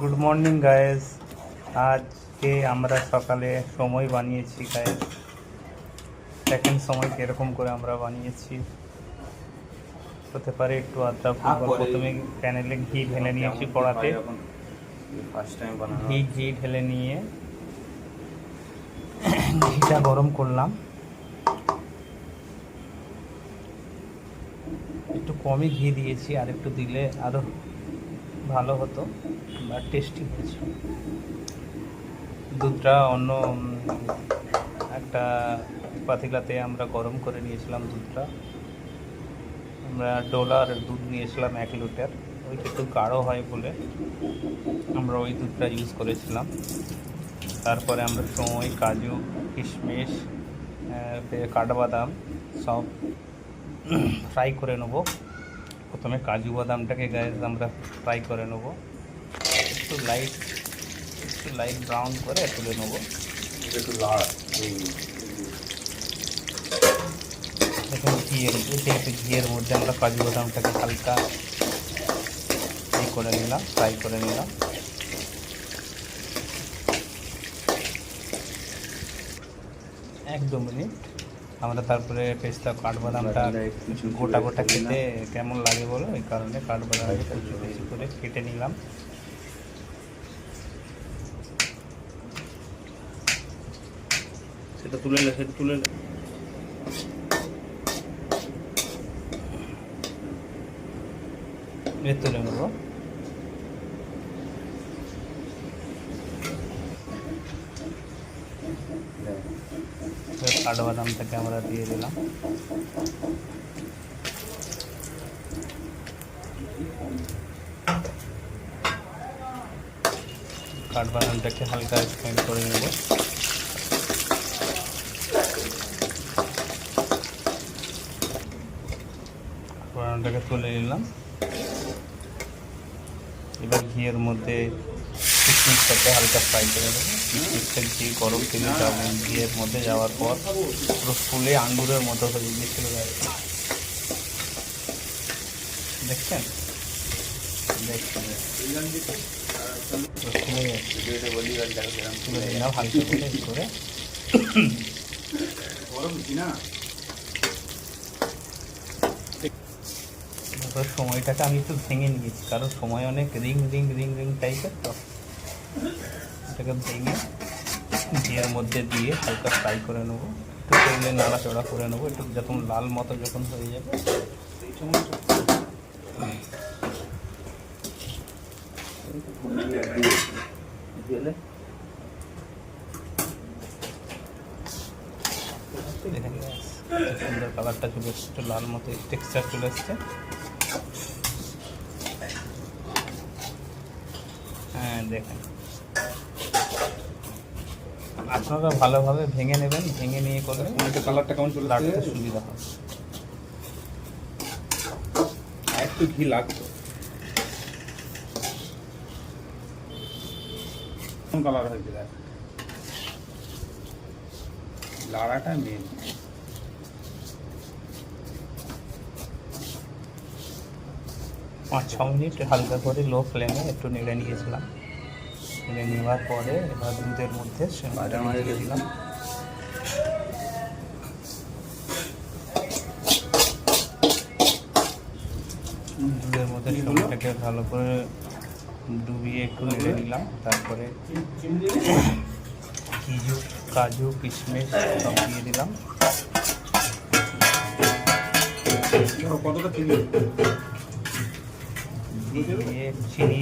Good morning guys আজকে আমরা সকালে সময় বানিয়েছি গায়েস সেকেন্ড সময় কীরকম করে আমরা বানিয়েছি? হতে পারে একটু আদ্রা ফুটবল প্রথমে প্যানেলে ঘি ঢেলে নিয়েছি কড়াতে ঘি ঘি ঢেলে নিয়ে ঘিটা গরম করলাম। একটু কমই ঘি দিয়েছি আর একটু দিলে আরও ভালো হতো। বা টেস্টি হয়েছে। দুধটা অন্য একটা পাতিলাতে আমরা গরম করে নিয়েছিলাম দুধটা। আমরা ডলার দুধ নিয়েছিলাম এক লিটার ওইটা একটু গাঢ় হয় বলে আমরা ওই দুধটা ইউজ করেছিলাম। তারপরে আমরা সময়, কাজু, কিশমিশ কাঠবাদাম সব ফ্রাই করে নেব। প্রথমে কাজু বাদামটাকে গায়ে আমরা ফ্রাই করে নেব। একটু লাইট একটু লাইট ব্রাউন করে তুলে নেব। একটু ঘিয়ের এটা একটু ঘিয়ের মধ্যে আমরা কাজু বাদামটাকে হালকা এই করে নিলাম ফ্রাই করে নিলাম। এক দু মিনিট। আমরা তারপরে পেস্তা কাঠবাদামটা গোটা গোটা খেতে কেমন লাগে বলো? এই কারণে কাঠবাদামটা কুচি কুচি করে কেটে নিলাম। সেটা তুলে নে, সেটা তুলে নে। এ তুলে নেব কাঠবাদামটাকে আমরা দিয়ে দিলাম। কাঠবাদামটাকে হালকা স্প্রেড করে নেব। কাঠবাদামটাকে তুলে নিলাম। এবার ঘিয়ের মধ্যে কিশমিশটাকে হালকা ফ্রাই করে দেবো কিশমিশটা ঘি গরম তেলে যাবে ঘিয়ের মধ্যে যাওয়ার পর পুরো ফুলে আঙ্গুরের মতো হয়ে গিয়েছিল গায়ে। দেখছেন? দেখছেন? হালকা করে গরম না? তারপর সময়টাকে আমি একটু ভেঙে নিয়েছি, কারণ সময় অনেক রিং রিং রিং রিং টাইপের তো। এটাকে ভেঙে ঘিয়ের মধ্যে দিয়ে হালকা ফ্রাই করে নেব, একটু তেলে নাড়াচড়া করে নেব, একটু যখন লাল মতো যখন হয়ে যাবে। দেখেন, সুন্দর কালারটা চলে এসছে লাল মতো টেক্সচার চলে এসছে। হ্যাঁ দেখেন। আপনারা ভালোভাবে ভেঙে নেবেন ভেঙে নিয়ে করলে সময়টা কালারটা কেমন চলে আসছে সুবিধা হবে। একটু ঘি লাগতো কোন কালার হয়েছে? দেখ। লাড়াটা মেন পাঁচ, ছ মিনিট হালকা করে লো ফ্লেমে একটু নেড়ে নিয়েছিলাম। নেড়ে নেওয়ার পরে এবার দুধের মধ্যে সেমাটা দিয়ে দিলাম। দুধের মধ্যে সেমাটাকে ভালো করে ডুবিয়ে একটু নেড়ে নিলাম। তারপরে কিজু কাজু, কিশমিশ সব দিয়ে দিলাম। কতটা চিনি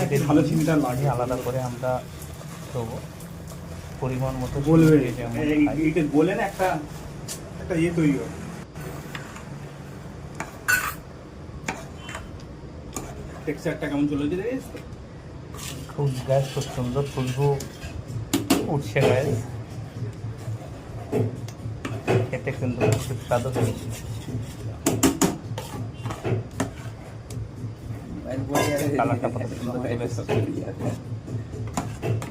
দিতে ভালো চিনিটা লাগে। আলাদা করে আমরা দেবো। পরিমাণ মতো বলবে এইটা বলে না একটা একটা ইয়ে তৈরি হবে টেক্সচারটা কেমন চলে যেতে? খুব গ্যাস খুব সুন্দর খুশবু উঠছে গ্যাস খেতে কিন্তু সুস্বাদু। হয়েছে কালারটা কত সুন্দর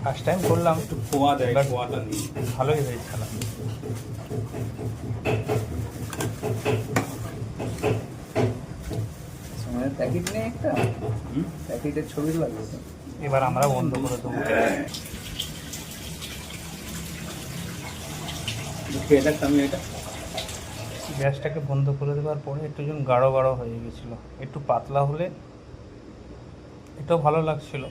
ফার্স্ট টাইম করলাম একটু খোয়া দেয় But- খোয়াটা ভালোই হয়েছে খেলা। প্যাকেট নেই একটা? প্যাকেটের ছবি লাগবে। এবার আমরা বন্ধ করে দেবো। দেখ আমি এটা। গ্যাসটাকে বন্ধ করে দেওয়ার পরে একটু যেন গাঢ় গাঢ় হয়ে গেছিল একটু পাতলা হলে এটাও ভালো লাগছিল।